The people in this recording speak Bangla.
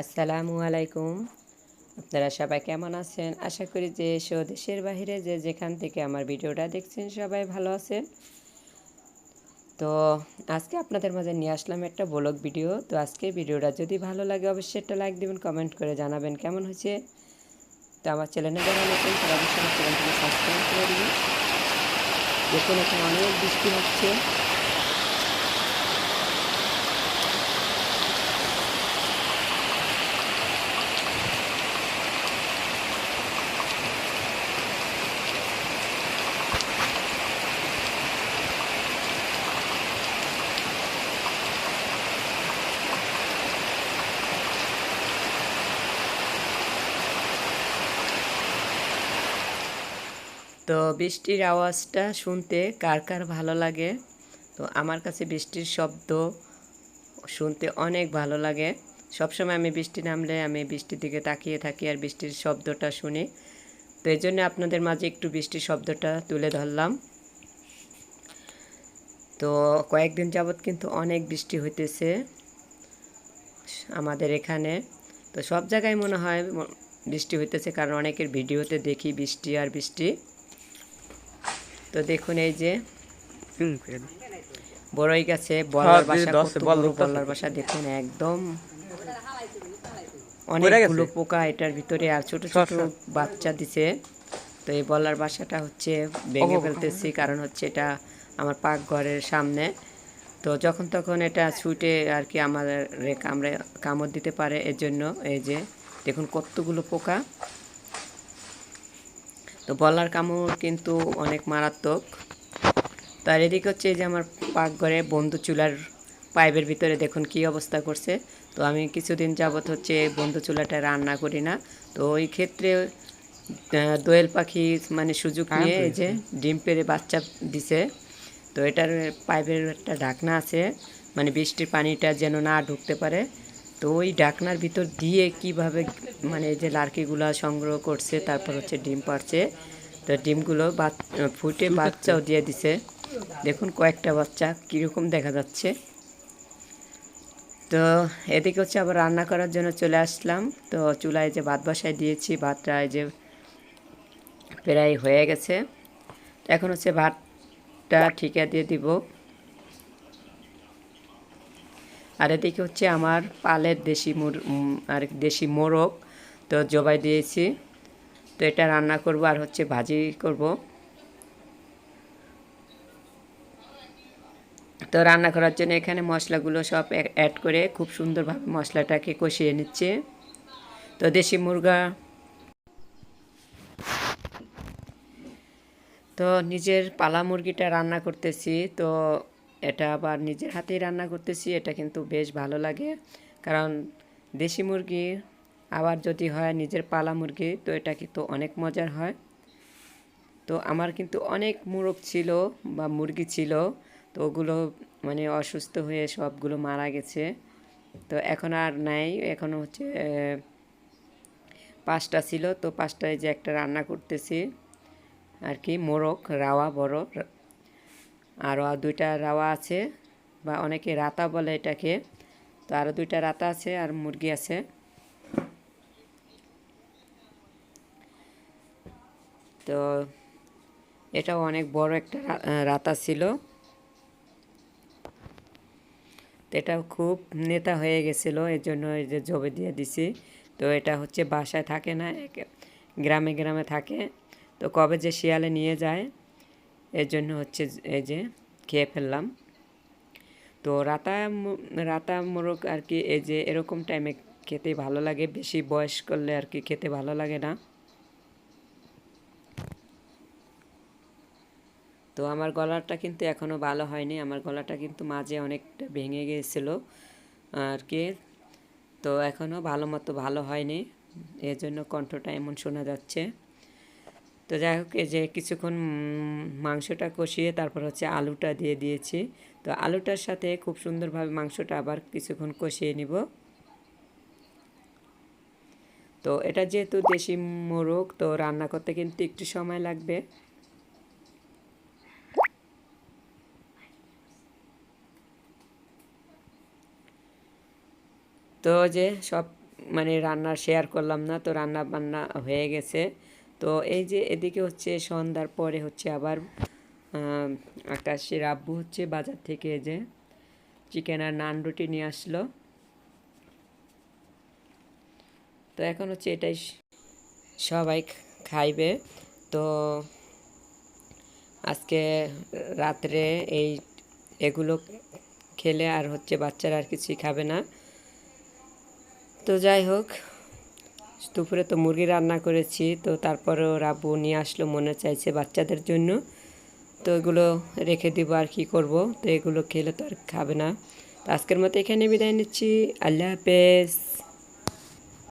আসসালামু আলাইকুম। আপনারা সবাই কেমন আছেন? আশা করি যে দেশের বাহিরে যে যেখান থেকে আমার ভিডিওটা দেখছেন সবাই ভালো আছেন। তো আজকে আপনাদের মাঝে নিয়ে আসলাম একটা ব্লগ ভিডিও। তো আজকে ভিডিওটা যদি ভালো লাগে অবশ্যই একটা লাইক দিবেন, কমেন্ট করে জানাবেন কেমন হয়েছে। তো আমার চ্যানেলে নতুন, তারা অবশ্যই আমার চ্যানেলটিকে সাবস্ক্রাইব করে দিবেন। দেখুন, এখানে অনেক বৃষ্টি হচ্ছে। তো বৃষ্টির আওয়াজটা শুনতে কার কার ভালো লাগে? তো আমার কাছে বৃষ্টির শব্দ শুনতে অনেক ভালো লাগে। সবসময় আমি বৃষ্টি নামলে আমি বৃষ্টির দিকে তাকিয়ে থাকি আর বৃষ্টির শব্দটা শুনি। তো এই জন্য আপনাদের মাঝে একটু বৃষ্টির শব্দটা তুলে ধরলাম। তো কয়েকদিন যাবৎ কিন্তু অনেক বৃষ্টি হইতেছে আমাদের এখানে। তো সব জায়গায় মনে হয় বৃষ্টি হইতেছে কারণ অনেকের ভিডিওতে দেখি বৃষ্টি আর বৃষ্টি। তো দেখুন এই যে বড়ই গাছে বলার বাসা বলার বাসা দেখুন একদম। অনেকগুলো পোকা এটার ভিতরে আর ছোট ছোট বাচ্চা দিছে। তো এই বলার বাসাটা হচ্ছে ভেঙে ফেলতেছি কারণ হচ্ছে এটা আমার পাকঘরের সামনে। তো যখন তখন এটা ছুটে আর কি আমাদের কামড়ে কামড় দিতে পারে এর জন্য এই যে দেখুন কতগুলো পোকা। তো বলার কামড় কিন্তু অনেক মারাত্মক। তার এদিকে হচ্ছে এই যে আমার পাকঘরে বন্ধু চুলার পাইপের ভিতরে দেখুন কি অবস্থা করছে। তো আমি কিছুদিন যাবত হচ্ছে বন্ধু চুলাটা রান্না করি না। তো ওই ক্ষেত্রে দোয়েল পাখি মানে সুযোগ নিয়ে এই যে ডিম পেড়ে বাচ্চা দিছে। তো এটার পাইপের একটা ঢাকনা আছে। মানে বৃষ্টির পানিটা যেন না ঢুকতে পারে। তো ওই ডাকনার ভিতর দিয়ে কীভাবে মানে যে লার্কিগুলো সংগ্রহ করছে তারপর হচ্ছে ডিম পাড়ছে তো ডিমগুলো ফুটে বাচ্চাও দিয়ে দিছে। দেখুন কয়েকটা বাচ্চা কীরকম দেখা যাচ্ছে। তো এদিকে হচ্ছে আবার রান্না করার জন্য চলে আসলাম। তো চুলায় যে ভাত বাসায় দিয়েছি ভাতটা এই যে প্রায় হয়ে গেছে। এখন হচ্ছে ভাতটা ঠিকা দিয়ে দিব। আর এদিকে হচ্ছে আমার পালের দেশি মুর আর দেশি মোরগ, তো জবাই দিয়েছি। তো এটা রান্না করব আর হচ্ছে ভাজি করব। তো রান্না করার জন্য এখানে মশলাগুলো সব অ্যাড করে খুব সুন্দরভাবে মশলাটাকে কষিয়ে নিচ্ছে। তো দেশি মুরগা। তো নিজের পালা মুরগিটা রান্না করতেছি। তো এটা আবার নিজের হাতেই রান্না করতেছি, এটা কিন্তু বেশ ভালো লাগে। কারণ দেশি মুরগি আবার যদি হয় নিজের পালা মুরগি, তো এটা কিন্তু অনেক মজার হয়। তো আমার কিন্তু অনেক মুরগ ছিল বা মুরগি ছিল, তো ওগুলো মানে অসুস্থ হয়ে সবগুলো মারা গেছে। তো এখন আর নাই, এখন হচ্ছে পাঁচটা ছিল, তো পাঁচটায় যে একটা রান্না করতেছি। আর কি মোরগ, রাওয়া বড় আরও দুইটা রাওয়া আছে, বা অনেকে রাতা বলে এটাকে। তো আরও দুইটা রাতা আছে আর মুরগি আছে। তো এটাও অনেক বড় একটা রাতা ছিল। তো এটা খুব নেতা হয়ে গেছিল, এর জন্য এই যে জবে দিয়ে দিছি। তো এটা হচ্ছে বাসায় থাকে না গ্রামে গ্রামে থাকে। তো কবে যে শিয়ালে নিয়ে যায় এর জন্য হচ্ছে এই যে খেয়ে ফেললাম। তো রাতা রাতা মোরগ আর কি, এই যে এরকম টাইমে খেতে ভালো লাগে, বেশি বয়স করলে আর কি খেতে ভালো লাগে না। তো আমার গলাটা কিন্তু এখনও ভালো হয়নি, আমার গলাটা কিন্তু মাঝে অনেকটা ভেঙে গিয়েছিল আর কি। তো এখনও ভালো মতো ভালো হয়নি এর জন্য কণ্ঠটা এমন শোনা যাচ্ছে। তো যাই হোক যে কিছুক্ষণ মাংসটা কষিয়ে তারপর হচ্ছে আলুটা দিয়ে দিয়েছি। তো আলুটার সাথে খুব সুন্দরভাবে মাংসটা আবার কিছুক্ষণ কষিয়ে নিব। তো এটা যেহেতু দেশি মোরগ, তো রান্না করতে কিন্তু একটু সময় লাগবে। তো যে সব মানে রান্না শেয়ার করলাম না, তো রান্না বান্না হয়ে গেছে। তো এই যে এদিকে হচ্ছে সন্ধ্যার পরে হচ্ছে আবার আকাশের আব্বু হচ্ছে বাজার থেকে যে চিকেন আর নান রুটি নিয়ে আসলো। তো এখন হচ্ছে এটাই সবাই খাইবে। তো আজকে রাত্রে এই এগুলো খেলে আর হচ্ছে বাচ্চারা আর কিছুই খাবে না। তো যাই হোক দুপুরে তো মুরগি রান্না করেছি, তো তারপরে রাবু নিয়ে আসলো মনে চাইছে বাচ্চাদের জন্য। তো এগুলো রেখে দিব আর কি করব, তো এগুলো খেলে তো আর খাবে না। তো আজকের মতো এখানে বিদায় নিচ্ছি, আল্লাহ হাফেজ।